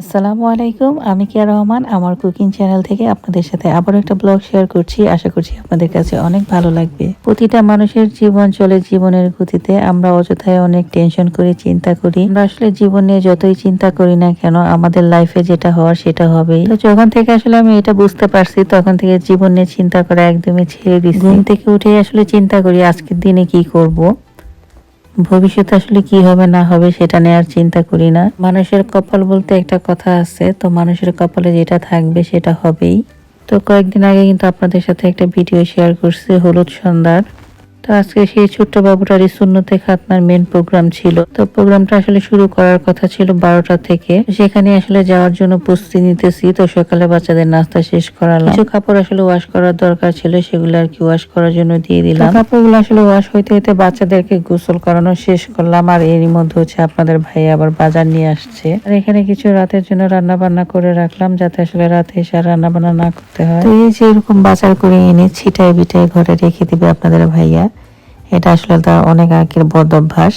আসসালামু আলাইকুম, আমি কিয়া রহমান, আমার কুকিং চ্যানেল থেকে আপনাদের সাথে আবার একটা ব্লগ শেয়ার করছি। আশা করছি আপনাদের কাছে অনেক ভালো লাগবে। প্রতিটা মানুষের জীবন চলে জীবনের গতিতে। আমরা অযথায় অনেক টেনশন করি, চিন্তা করি। আমরা আসলে জীবন নিয়ে যতই চিন্তা করি না কেন, আমাদের লাইফে যেটা হওয়ার সেটা হবেই। তো যখন থেকে আসলে আমি এটা বুঝতে পারছি, তখন থেকে জীবন নিয়ে চিন্তা করা একদমই ছেড়ে দিচ্ছি। ঘুম থেকে উঠে আসলে চিন্তা করি, আজকের দিনে কি করব। ভবিষ্যতে আসলে কি হবে, না হবে সেটা নিয়ে আর চিন্তা করি না। মানুষের কপাল বলতে একটা কথা আছে, তো মানুষের কপালে যেটা থাকবে সেটা হবেই। তো কয়েকদিন আগে কিন্তু আপনাদের সাথে একটা ভিডিও শেয়ার করছি, হলুদ সন্ধ্যার। তো আজকে সেই ছোট্ট বাবুটার সুন্নতে খাতনার মেন প্রোগ্রাম ছিল। তো প্রোগ্রামটা আসলে শুরু করার কথা ছিল বারোটা থেকে। সেখানে আসলে যাওয়ার জন্য প্রস্তুতি নিতেছি। তো সকালে বাচ্চাদের নাস্তা শেষ করালাম। কিছু কাপড় আসলে ওয়াশ করার দরকার ছিল সেগুলো আর কি ওয়াশ করার জন্য দিয়ে দিলাম। কাপড়গুলো আসলে ওয়াশ হইতে হইতে বাচ্চাদেরকে গোসল করানো শেষ করলাম। আর এরই মধ্যে হচ্ছে আপনাদের ভাই আবার বাজার নিয়ে আসছে। আর এখানে কিছু রাতের জন্য রান্না বান্না করে রাখলাম যাতে আসলে রাতে এসে আর রান্না বান্না না করতে হয়। তো এই যে এরকম বাজার করে এনে ছিটায় বিটায় ঘরে রেখে দিবে আপনাদের ভাইয়া। এটা আসলে তার অনেক আগের বদ অভ্যাস।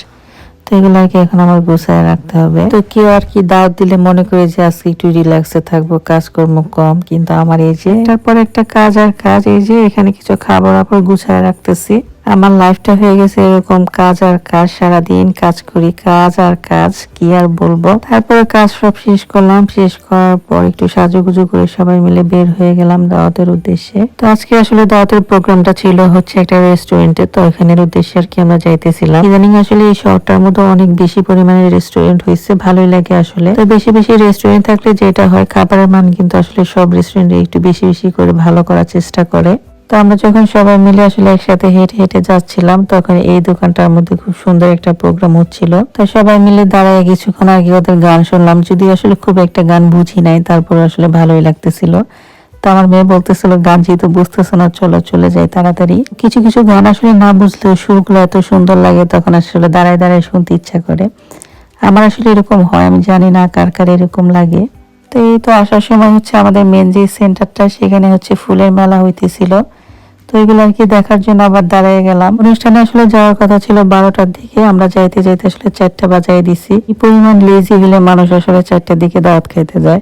তো এগুলো আর কি এখন আমার গুছায় রাখতে হবে। তো কেউ আর কি দাওয়াত দিলে মনে করে যে আজকে একটু রিল্যাক্সে থাকব, কাজকর্ম কম। কিন্তু আমার এই যে তারপর একটা কাজ আর কাজ, এই যে এখানে কিছু খাবার আপর গুছায় রাখতেছি। আমার লাইফটা হয়ে গেছে এরকম কাজ আর কাজ, সারাদিন কাজ করি, কাজ আর কাজ, কি আর বলব? তারপরে কাজ সব শেষ করলাম, শেষ করার পর একটু সাজুগুজু করে সবাই মিলে বের হয়ে গেলাম দাওয়াতের উদ্দেশ্যে। তো আজকে আসলে দাওয়াতের প্রোগ্রামটা ছিল হচ্ছে একটা রেস্টুরেন্টে তো এখানের উদ্দেশ্যে আর কি আমরা যাইতেছিলাম। ইদানিং আসলে এই শহরটার মধ্যে অনেক বেশি পরিমাণে রেস্টুরেন্ট হয়েছে, ভালোই লাগে আসলে। তো বেশি বেশি রেস্টুরেন্ট থাকলে যেটা হয়, খাবারের মান কিন্তু আসলে সব রেস্টুরেন্টে একটু বেশি বেশি করে ভালো করার চেষ্টা করে। তো আমরা যখন সবাই মিলে আসলে একসাথে হেঁটে হেঁটে যাচ্ছিলাম, তখন এই দোকানটার মধ্যে খুব সুন্দর একটা প্রোগ্রাম হচ্ছিল। তো সবাই মিলে দাঁড়ায় কিছুক্ষণ আগে ওদের গান শুনলাম। যদি আসলে খুব একটা গান বুঝি নাই, তারপর আসলে ভালোই লাগতেছিল। তো আমার মেয়ে বলতেছিল, গান যেহেতু বুঝতেছে না, চলো চলে যাই তাড়াতাড়ি। কিছু কিছু গান আসলে না বুঝলেও সুরগুলো এত সুন্দর লাগে, তখন আসলে দাঁড়ায় দাঁড়ায় শুনতে ইচ্ছা করে। আমার আসলে এরকম হয়, আমি জানি না কার কার এরকম লাগে। তো এই তো আসার সময় হচ্ছে আমাদের মেন যে সেন্টারটা সেখানে হচ্ছে ফুলের মেলা হইতেছিল। তো এগুলো আর কি দেখার জন্য আবার দাঁড়িয়ে গেলাম। অনুষ্ঠানে আসলে যাওয়ার কথা ছিল বারোটার দিকে। আমরা যাইতে যাইতে আসলে চারটা বাজাই দিছি। এই পরিমাণ লেজি হলে মানুষ আসলে চারটার দিকে দাওয়াত খাইতে যায়।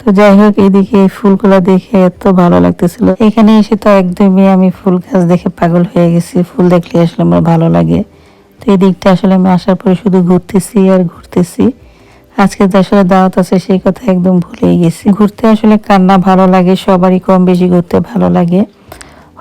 তো যাই হোক এইদিকে এই ফুলগুলো দেখে এত ভালো লাগতেছিল। এখানে এসে তো একদমই আমি ফুল গাছ দেখে পাগল হয়ে গেছি। ফুল দেখলে আসলে আমার ভালো লাগে। তো এই দিকটা আসলে আমি আসার পরে শুধু ঘুরতেছি আর ঘুরতেছি। আজকে যে আসলে দাওয়াত আছে সেই কথা একদম ভুলেই গেছি। ঘুরতে আসলে কান্না ভালো লাগে, সবারই কম বেশি ঘুরতে ভালো লাগে।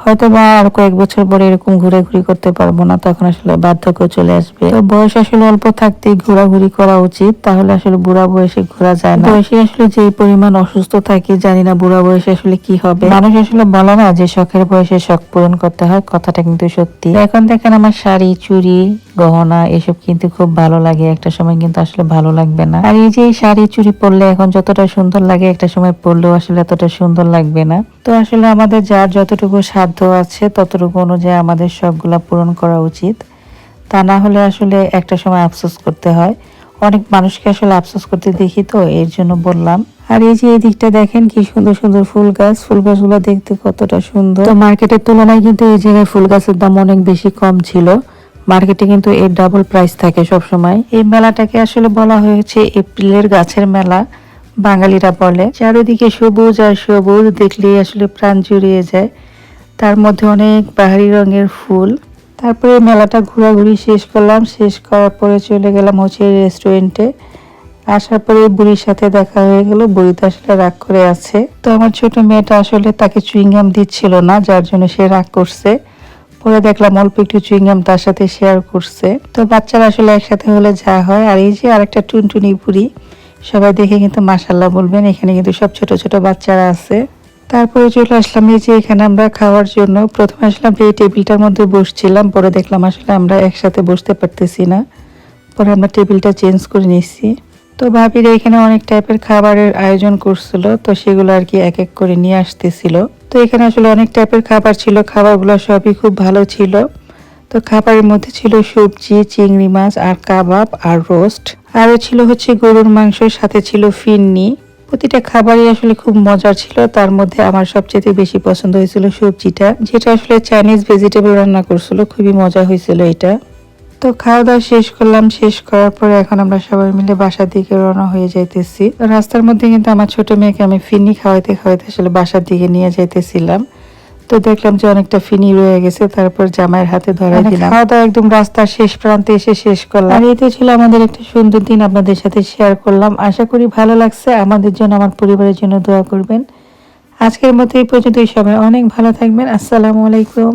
হয়তো বা আর কয়েক বছর পরে এরকম ঘুরাঘুরি করতে পারব না, তখন আসলে বার্ধক্য চলে আসবে। তো বয়স আসলে অল্প থাকতেই ঘোরাঘুরি করা উচিত, তাহলে আসলে বুড়া বয়সে ঘোরা যায় না। বয়সে আসলে যে পরিমাণ অসুস্থ থাকে, জানি না বুড়া বয়সে আসলে কি হবে। মানুষ আসলে বলে না যে শখের বয়সে শখ পূরণ করতে হয়, কথাটা কিন্তু সত্যি। এখন দেখেন আমার শাড়ি, চুড়ি, গহনা, এসব কিন্তু খুব ভালো লাগে, একটা সময় কিন্তু আসলে ভালো লাগবে না। আর এই যে শাড়ি, চুড়ি পরলে এখন যতটা সুন্দর লাগে, একটা সময় পরলেও আসলে এতটা সুন্দর লাগবে না। তো আসলে আমাদের যার যতটুকু সাধ্য আছে ততটুকু অনুযায়ী আমাদের শখগুলা পূরণ করা উচিত। তা না হলে আসলে একটা সময় আফসোস করতে হয়। অনেক মানুষকে আসলে আফসোস করতে দেখি তো এর জন্য বললাম। আর এই যে এই দিকটা দেখেন কি সুন্দর সুন্দর ফুল গাছ ফুল গাছগুলো দেখতে কতটা সুন্দর। তো মার্কেটের তুলনায় কিন্তু এই জায়গায় ফুল গাছের দাম অনেক বেশি কম ছিল। মার্কেটে কিন্তু এর ডাবল প্রাইস থাকে সব সময় এই মেলাটাকে আসলে বলা হয়েছে এপ্রিলের গাছের মেলা বাঙালিরা বলে। চারিদিকে সবুজ আর সবুজ দেখলেই আসলে প্রাণ জুড়িয়ে যায়। তার মধ্যে অনেক বাহারি রঙের ফুল। তারপরে মেলাটা ঘোরাঘুরি শেষ করলাম। শেষ করার পরে চলে গেলাম হচ্ছে রেস্টুরেন্টে আসার পরে বুড়ির সাথে দেখা হয়ে গেল। বুড়ি তো আসলে রাগ করে আছে। তো আমার ছোট মেয়েটা আসলে তাকে চুইংগাম দিচ্ছিল না, যার জন্য সে রাগ করছে। পরে দেখলাম অল্প একটু চুইংগাম তার সাথে শেয়ার করছে। তো বাচ্চারা আসলে একসাথে হলে যা হয়। আর এই যে আরেকটা টুনটুনি বুড়ি, সবাই দেখে কিন্তু মাসাল্লাহ বলবেন, এখানে কিন্তু সব ছোট ছোট বাচ্চারা আছে। তারপরে চলে আসলাম এই যে এখানে আমরা খাওয়ার জন্য। প্রথমে আসলাম এই টেবিলটার মধ্যে বসছিলাম, পরে দেখলাম আসলে আমরা একসাথে বসতে পারতেছি না। পরে আমরা টেবিলটা চেঞ্জ করে নিচ্ছি তো ভাবির এখানে অনেক টাইপের খাবারের আয়োজন করছিল, তো সেগুলো আর কি এক এক করে নিয়ে আসতেছিল। তো এখানে আসলে অনেক টাইপের খাবার ছিল, খাবারগুলো সবই খুব ভালো ছিল। তো খাবারের মধ্যে ছিল সবজি, চিংড়ি মাছ, আর কাবাব, আর রোস্ট। আরও ছিল হচ্ছে গরুর মাংসের সাথে ছিল ফিন্নি প্রতিটা খাবারই আসলে খুব মজার ছিল। তার মধ্যে আমার সবচেয়ে বেশি পছন্দ হয়েছিল সবজিটা, যেটা আসলে চাইনিজ ভেজিটেবল রান্না করছিল। খুবই মজা হয়েছিল এটা। তো খাওয়া দাওয়া শেষ করলাম। শেষ করার পরে এখন আমরা সবাই মিলে বাসার দিকে রওনা হয়ে যাইতেছি। রাস্তার মধ্যে কিন্তু আমার ছোট মেয়েকে আমি ফিনি খাওয়াইতে খাওয়াইতে আসলে বাসার দিকে নিয়ে যাইতেছিলাম। তো দেখলাম যে অনেকটা ফিনি রয়ে গেছে তারপর জামাইয়ের হাতে ধরা দিলাম। খাওয়া দাওয়া একদম রাস্তার শেষ প্রান্তে এসে শেষ করলাম। আর এতে ছিল আমাদের একটা সুন্দর দিন আপনাদের সাথে শেয়ার করলাম। আশা করি ভালো লাগছে। আমাদের জন্য আমার পরিবারের জন্য দোয়া করবেন। আজকের মতো এই পর্যন্ত এই সবাই অনেক ভালো থাকবেন। আসসালামু আলাইকুম।